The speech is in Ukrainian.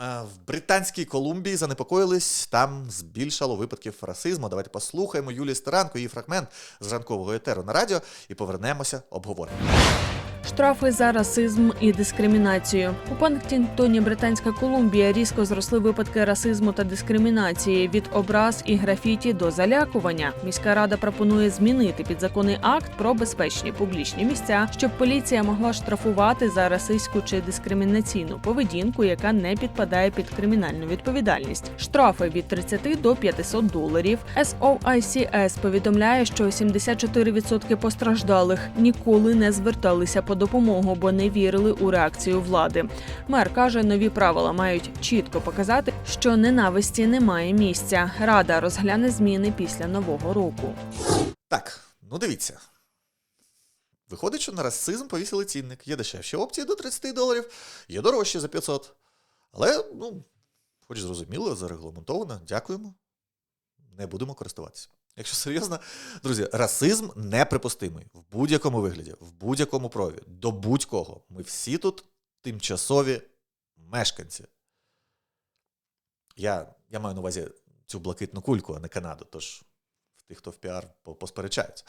Е, В Британській Колумбії занепокоїлись, там збільшало випадків расизму. Давайте послухаємо Юлії Старанко, її фрагмент з ранкового етеру на радіо і повернемося обговоримо. Штрафи за расизм і дискримінацію у Панктінтоні, Британська Колумбія різко зросли випадки расизму та дискримінації від образ і графіті до залякування. Міська рада пропонує змінити підзаконний акт про безпечні публічні місця, щоб поліція могла штрафувати за расистську чи дискримінаційну поведінку, яка не підпадає під кримінальну відповідальність. Штрафи від 30 до 500 доларів. SOICS повідомляє, що 74% постраждалих ніколи не зверталися по допомогу, бо не вірили у реакцію влади. Мер каже, нові правила мають чітко показати, що ненависті немає місця. Рада розгляне зміни після нового року. Так, ну дивіться. Виходить, що на расизм повісили цінник. Є дешевші опції до 30 доларів, є дорожчі за 500. Але, ну, хоч зрозуміло, зарегламентовано, дякуємо. Не будемо користуватися. Якщо серйозно, друзі, расизм неприпустимий в будь-якому вигляді, в будь-якому прові, до будь-кого. Ми всі тут тимчасові мешканці. Я, я маю на увазі цю блакитну кульку, а не Канаду. Тож в тих, хто в піар посперечаються.